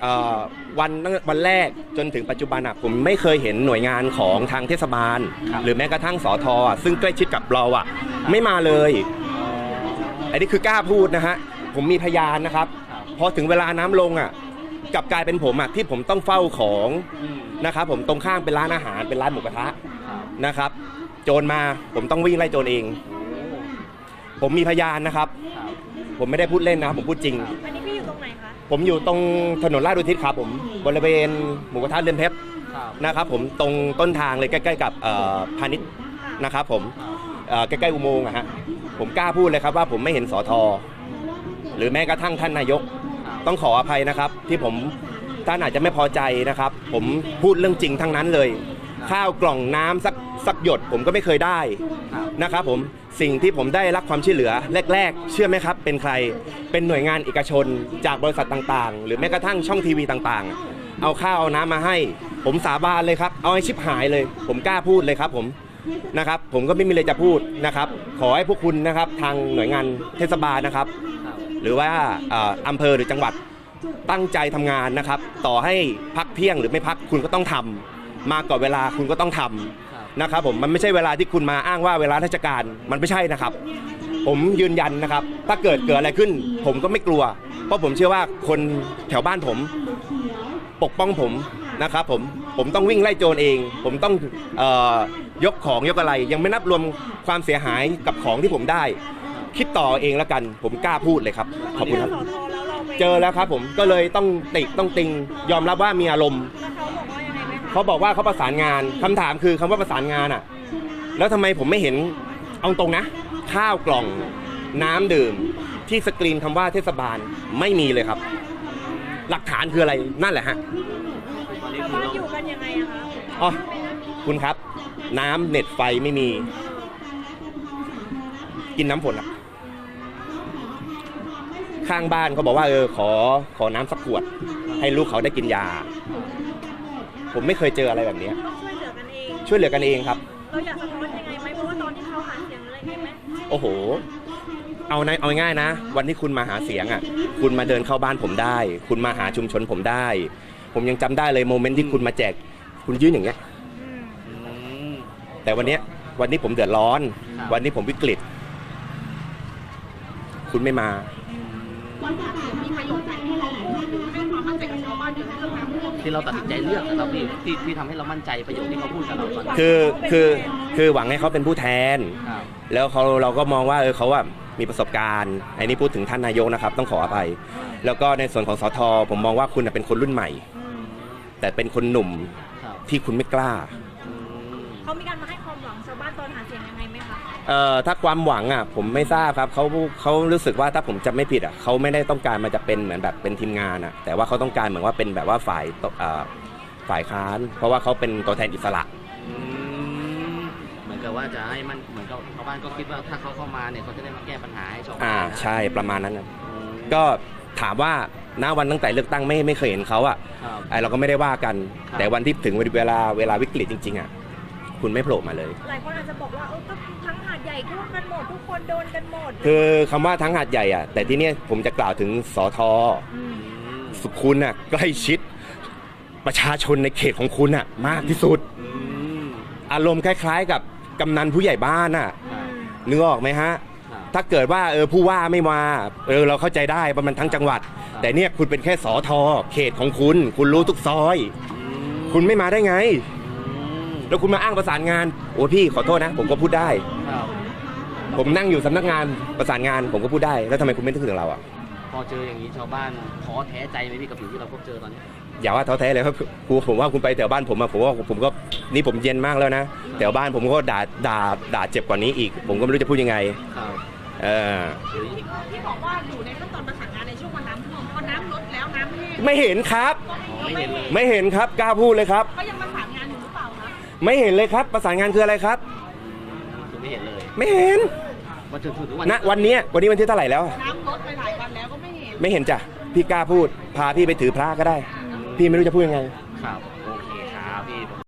เอ่อวันตั้งวันแรกจนถึงปัจจุบันอะผมไม่เคยเห็นหน่วยงานของทางเทศบาลครับหรือแม้กระทั่งสอทอะซึ่งใกล้ชิดกับเราอะไม่มาเลย อันนี้คือกล้าพูดนะฮะ ผมมีพยานนะครับครับพอถึงเวลาน้ำลงอะกลับกลายเป็นผมอะที่ผมต้องเฝ้าของอืมนะครับผมตรงข้างเป็นร้านอาหารเป็นร้านหมูกระทะครับนะครับ โจรมาผมต้องวิ่งไล่โจรเอง ผมมีพยานนะครับครับผมไม่ได้พูดเล่นนะครับผมพูดจริง ผมอยู่ตรงถนนลาดอุทิศครับผมบริเวณหมูกระทะเรือนเพชรครับนะครับผมตรงต้นทางเลยใกล้ ๆ กับเอ่อพาณิชย์นะครับผมเอ่อใกล้ๆอุโมงค์อะฮะผมกล้าพูดเลยครับว่าผมไม่เห็นสอทอหรือแม้กระทั่งท่านนายกครับต้องขออภัยนะครับ ที่ผมท่านอาจจะไม่พอใจนะครับ ผมพูดเรื่องจริงทั้งนั้นเลย ข้าวกล่องน้ำสัก สักหยดผมก็ไม่เคยได้ครับนะครับผมสิ่งที่ผมได้รับความช่วยเหลือแรก ๆ เชื่อไหมครับ เป็นใครเป็นหน่วยงานเอกชน จากบริษัทต่างๆ หรือแม้กระทั่งช่องทีวีต่างๆ เอาข้าวเอาน้ำมาให้ ผมสาบานเลยครับ เอาให้ชิบหายเลย ผมกล้าพูดเลยครับผมนะครับ ผมก็ไม่มีอะไรจะพูดนะครับ ขอให้พวกคุณนะครับทางหน่วยงานเทศบาลนะครับครับหรือว่าเอ่ออำเภอหรือจังหวัดตั้งใจทำงานนะครับ ต่อให้พักเที่ยงหรือไม่พักคุณก็ต้องทำมาก่อนเวลาคุณก็ต้องทำครับ นะครับผมมันไม่ใช่เวลาที่คุณมาอ้างว่าเวลาราชการมันไม่ใช่นะครับ ผมยืนยันนะครับ ถ้าเกิดเกิดอะไรขึ้น ผมก็ไม่กลัว เพราะผมเชื่อว่าคนแถวบ้านผม ปกป้องผมนะครับผมผมต้องวิ่งไล่โจรเอง ผมต้องเออยกของยกอะไร ยังไม่นับรวมความเสียหายกับของที่ผมได้ คิดต่อเองแล้วกัน ผมกล้าพูดเลยครับขอบคุณครับสอทอแล้วเราไปเจอแล้วครับผมก็เลยต้องติต้องติงยอมรับว่ามีอารมณ์แล้ว เขาบอกว่ายังไงไหมคะเขาบอกว่าเขาประสานงานคำถามคือคำว่าประสานงานอะ แล้วทำไมผมไม่เห็นเอาตรงนะ ข้าวกล่องน้ำดื่ม ที่สกรีนคำว่าเทศบาลไม่มีเลยครับ หลักฐานคืออะไรนั่นแหละฮะตอนนี้ชาวคือบ้านเราอยู่กันยังไงอะคะอ๋อคุณครับ น้ำเน็ตไฟไม่มี กินน้ำฝนอะข้างบ้านเขาบอกว่าเออขอขอน้ำสักขวด ให้ลูกเขาได้กินยา ผมไม่เคยเจออะไรแบบนี้ ต้องช่วยเหลือกันเอง ช่วยเหลือกันเองครับ เราอยากสะท้อนยังไงไหมเพราะว่าตอนที่เขาหาเสียงอะไรไงไหมโอ้โห เอาในเอาง่ายๆนะ วันที่คุณมาหาเสียงอะ คุณมาเดินเข้าบ้านผมได้ คุณมาหาชุมชนผมได้ ผมยังจำได้เลยโมเมนต์ที่คุณมาแจก คุณยื่นอย่างเงี้ย อืมอืมแต่วันเนี้ยวันนี้ผมเดือดร้อนครับวันนี้ผมวิกฤต คุณไม่มา ที่เราตัดสินใจเลือกนะครับพี่ที่ที่ทำให้เรามั่นใจประโยคที่เขาพูดกับเราตอนนี้คือคือคือหวังให้เขาเป็นผู้แทน ครับ แล้วเขาเราก็มองว่าเออเขาอะมีประสบการณ์อันนี้พูดถึงท่านนายกนะครับ ต้องขออภัย แล้วก็ในส่วนของสทผมมองว่าคุณน่ะเป็นคนรุ่นใหม่ แต่เป็นคนหนุ่มครับ ที่คุณไม่กล้าอืม เขามีการมาให้ความหวังชาวบ้านตอนหาเสียงยังไงไหมคะเอ่อถ้าความหวังอะผมไม่ทราบครับเขาเขารู้สึกว่าถ้าผมจำไม่ผิดอะเขาไม่ได้ต้องการมาจะเป็นเหมือนแบบเป็นทีมงานอะแต่ว่าเขาต้องการเหมือนว่าเป็นแบบว่าฝ่ายตเอ่อฝ่ายค้าน เพราะว่าเขาเป็นตัวแทนอิสระ อืมเหมือนกับว่าจะให้มันเหมือนกับชาวบ้านก็คิดว่าถ้าเขาเข้ามาเนี่ยเขาจะได้มาแก้ปัญหาให้ชาวบ้านอ่านะใช่ประมาณนั้นนะอืมก็ถามว่าณวันตั้งแต่เลือกตั้งไม่ไม่เคยเห็นเขาอะครับ ไอเราก็ไม่ได้ว่ากัน ครับ แต่วันที่ถึงเวลาเวลาวิกฤตจริงๆอะ คุณไม่โผล่มาเลย หลายคนอาจจะบอกว่าเออก็ทั้งหาดใหญ่ท่วมกันหมดทุกคนโดนกันหมดคือคำว่าทั้งหาดใหญ่อะ แต่ที่เนี้ยผมจะกล่าวถึงสอทอมอืมสุคุณอะใกล้ชิด ประชาชนในเขตของคุณอะ มากที่สุดอืมอารมณ์คล้าย ๆ กับกำนันผู้ใหญ่บ้านน่ะครับนึกออกไหมฮะครับถ้าเกิดว่าเออผู้ว่าไม่มาเออเราเข้าใจได้ว่ามันทั้งจังหวัดครับแต่เนี่ยคุณเป็นแค่สอทอเขตของคุณ คุณรู้ทุกซอยอืมคุณไม่มาได้ไงอืม แล้วคุณมาอ้างประสานงาน โอ้พี่ขอโทษนะ ผมก็พูดได้ครับผมนั่งอยู่สำนักงานประสานงาน ผมก็พูดได้ แล้วทำไมคุณไม่นึกถึงเราอะ พอเจออย่างนี้ชาวบ้านท้อแท้ใจไหมพี่กับสิ่งที่เราพบเจอตอนนี้ อย่าว่าท้อแท้เลยครับครูผมว่าคุณไปแถวบ้านผมอะผมว่าผมก็นี่ผมเย็นมากแล้วนะแถวบ้านผมก็ด่าด่าด่าเจ็บกว่านี้อีก ผมก็ไม่รู้จะพูดยังไงครับเออที่บอกว่าอยู่ในขั้นตอนประสานงานในช่วงวันน้ำท่วมพอน้ำลดแล้วน้ำแห้งไม่เห็นครับอ๋อไม่เห็นเลยไม่เห็นครับกล้าพูดเลยครับ ไม่เห็นเลยครับประสานงานคืออะไรครับ คือไม่เห็นเลยไม่เห็นวันถึงถึงวันณวันเนี้ยวันนี้วันที่เท่าไหร่แล้ว น้ำลดไปหลายวันแล้วก็ไม่เห็น ไม่เห็นจ้ะพี่กล้าพูด พาพี่ไปถือพระก็ได้ พี่ไม่รู้จะพูดยังไง ครับ